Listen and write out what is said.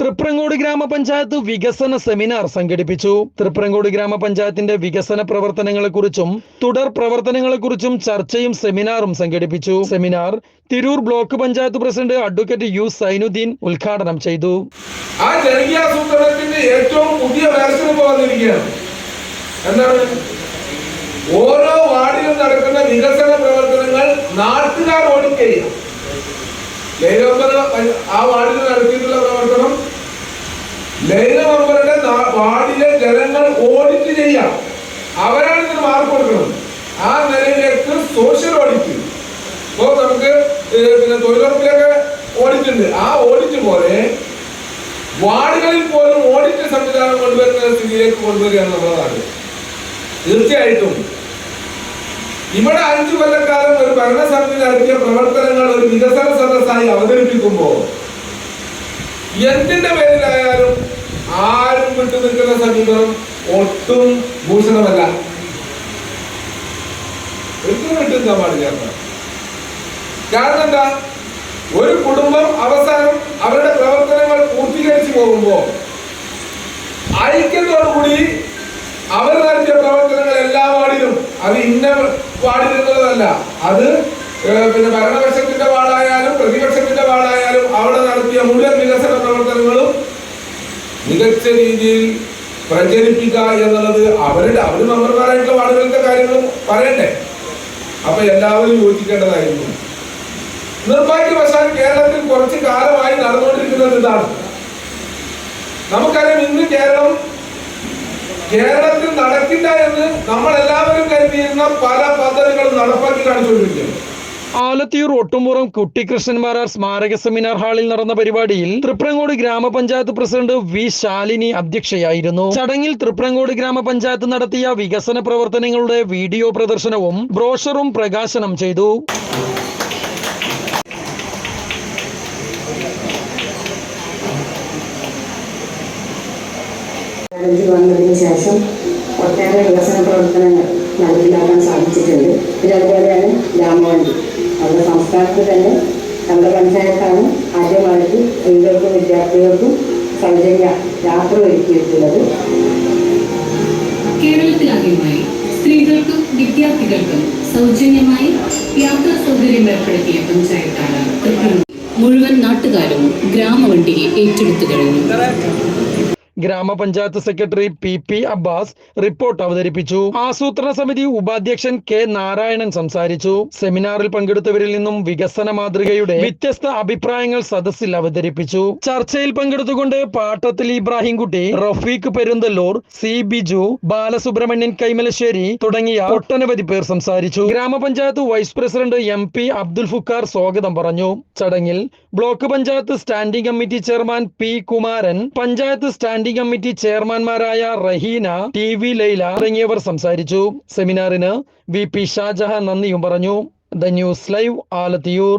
തൃപ്രങ്ങോട് ഗ്രാമപഞ്ചായത്ത് വികസന സെമിനാർ സംഘടിപ്പിച്ചു. തൃപ്രങ്കോട് ഗ്രാമപഞ്ചായത്തിന്റെ വികസന പ്രവർത്തനങ്ങളെക്കുറിച്ചും തുടർ പ്രവർത്തനങ്ങളെക്കുറിച്ചും ചർച്ചയും സെമിനാറും സംഘടിപ്പിച്ചു. Seminar Tirur block panchayat president advocate U Zainuddin ഉദ്ഘാടനം ചെയ്തു. ആ ഏറ്റവും വന്നിരിക്കുകയാണ്. ഓരോ വാർഡിലും നടക്കുന്ന വികസന പ്രവർത്തനങ്ങൾ നാട്ടുകാർ ഓഡിറ്റ് ആ വാർഡിൽ നടത്തിയിട്ടുള്ള പ്രവർത്തനം ലൈന വാർഡിലെ ജനങ്ങൾ ഓഡിറ്റ് ചെയ്യാം അവരാണ് ഇതിന് മാർക്ക് കൊടുക്കുന്നത്. ആ നിലയിലേക്ക് സോഷ്യൽ ഓഡിറ്റ് ഇപ്പോൾ നമുക്ക് പിന്നെ തൊഴിലുറപ്പിലൊക്കെ ഓഡിറ്റ് ഉണ്ട്. ആ ഓഡിറ്റ് പോലെ വാർഡുകളിൽ പോലും ഓഡിറ്റ് സംവിധാനം കൊണ്ടുവരുന്ന സ്ഥിതിയിലേക്ക് കൊണ്ടുവരിക എന്നുള്ളതാണ് തീർച്ചയായിട്ടും. ഇവിടെ അഞ്ചു കൊല്ലക്കാലം ഒരു ഭരണസമിതി നടത്തിയ പ്രവർത്തനങ്ങൾ ഒരു വികസന സദസ്സായി അവതരിപ്പിക്കുമ്പോൾ എന്തിന്റെ പേരിലായാലും ആരും വിട്ടു നിൽക്കുന്ന സമീപനം ഒട്ടും ഭൂഷണമല്ല. കാരണം എന്താ? ഒരു കുടുംബം അവസാനം അവരുടെ പ്രവർത്തനങ്ങൾ പൂർത്തീകരിച്ചു പോകുമ്പോൾ ഐക്യത്തോടുകൂടി അവർ നടത്തിയ പ്രവർത്തനങ്ങൾ എല്ലാ വാർഡിലും അത് ഇന്ന വാർഡിൽ എന്നുള്ളതല്ല അത് പിന്നെ ഭരണപക്ഷത്തിന്റെ വാർഡായാലും പ്രതിപക്ഷത്തിന്റെ വാർഡായാലും അവിടെ നടത്തിയ മുഴുവൻ വികസന പ്രവർത്തനങ്ങളും രീതിയിൽ പ്രചരിപ്പിക്കുക എന്നുള്ളത് അവരുടെ അവർ മെമ്പർമാരായിട്ടുള്ള ആളുകളുടെ കാര്യങ്ങളും പറയണ്ടേ? അപ്പൊ എല്ലാവരും യോജിക്കേണ്ടതായിരുന്നു. നിർഭാഗ്യവശാൽ കേരളത്തിൽ കുറച്ച് കാലമായി നടന്നുകൊണ്ടിരിക്കുന്നത് ഇതാണ് നമുക്കറിയാം ഇന്ന് കേരളം കേരളത്തിൽ നടക്കില്ല എന്ന് നമ്മൾ എല്ലാവരും കരുതിയിരുന്ന പല പദ്ധതികളും നടപ്പാക്കി കാണിച്ചുകൊണ്ടിരിക്കുകയാണ്. ആലത്തിയൂർ ഒട്ടുമുറം കുട്ടിക്കൃഷ്ണന്മാരാർ സ്മാരക സെമിനാർ ഹാളിൽ നടന്ന പരിപാടിയിൽ തൃപ്രങ്ങോട് ഗ്രാമപഞ്ചായത്ത് പ്രസിഡന്റ് വി ശാലിനി അധ്യക്ഷയായിരുന്നു. ചടങ്ങിൽ തൃപ്രങ്ങോട് ഗ്രാമപഞ്ചായത്ത് നടത്തിയ വികസന പ്രവർത്തനങ്ങളുടെ വീഡിയോ പ്രദർശനവും ബ്രോഷറും പ്രകാശനം ചെയ്തു. ഒട്ടേറെ വികസന പ്രവർത്തനങ്ങൾ നടപ്പിലാക്കാൻ സാധിച്ചിട്ടുണ്ട്. പിന്നെ അതുപോലെയാണ് ഗ്രാമവണ്ടി നമ്മുടെ സംസ്ഥാനത്ത് തന്നെ നമ്മുടെ പഞ്ചായത്താണ് ആദ്യമായിട്ട് സ്ത്രീകൾക്കും വിദ്യാർത്ഥികൾക്കും സൗജന്യ യാത്ര ഒരുക്കിയിട്ടുള്ളത്. കേരളത്തിലാദ്യമായി സ്ത്രീകൾക്കും വിദ്യാർത്ഥികൾക്കും സൗജന്യമായി യാത്രാ സൗകര്യം ഏർപ്പെടുത്തിയ പഞ്ചായത്താണ് മുഴുവൻ നാട്ടുകാരും ഗ്രാമവണ്ടിയെ ഏറ്റെടുത്തു കഴിഞ്ഞു. Grama panchayat secretary P P Abbas report അവതരിപ്പിച്ചു. ആസൂത്രണ സമിതി ഉപാധ്യക്ഷൻ കെ നാരായണൻ സംസാരിച്ചു. സെമിനാറിൽ പങ്കെടുത്തവരിൽ നിന്നും വികസന മാതൃകയുടെ വ്യത്യസ്ത അഭിപ്രായങ്ങൾ സദസ്സിൽ അവതരിപ്പിച്ചു. ചർച്ചയിൽ പങ്കെടുത്തുകൊണ്ട് പാട്ടത്തിൽ ഇബ്രാഹിംകുട്ടി റഫീഖ് പെരുന്തല്ലൂർ സി ബിജു ബാലസുബ്രഹ്മണ്യൻ കൈമലശ്ശേരി തുടങ്ങിയ ഒട്ടനവധി പേർ സംസാരിച്ചു. ഗ്രാമപഞ്ചായത്ത് vice president M P Abdul Fukkar സ്വാഗതം പറഞ്ഞു. ചടങ്ങിൽ block panchayat standing committee chairman P Kumaran panchayat standing committee ചെയർമാൻമാരായ Raheena T V Laila തുടങ്ങിയവർ സംസാരിച്ചു. സെമിനാറിന് വി പി ഷാജഹാൻ നന്ദിയും പറഞ്ഞു. The news live Alathiyur.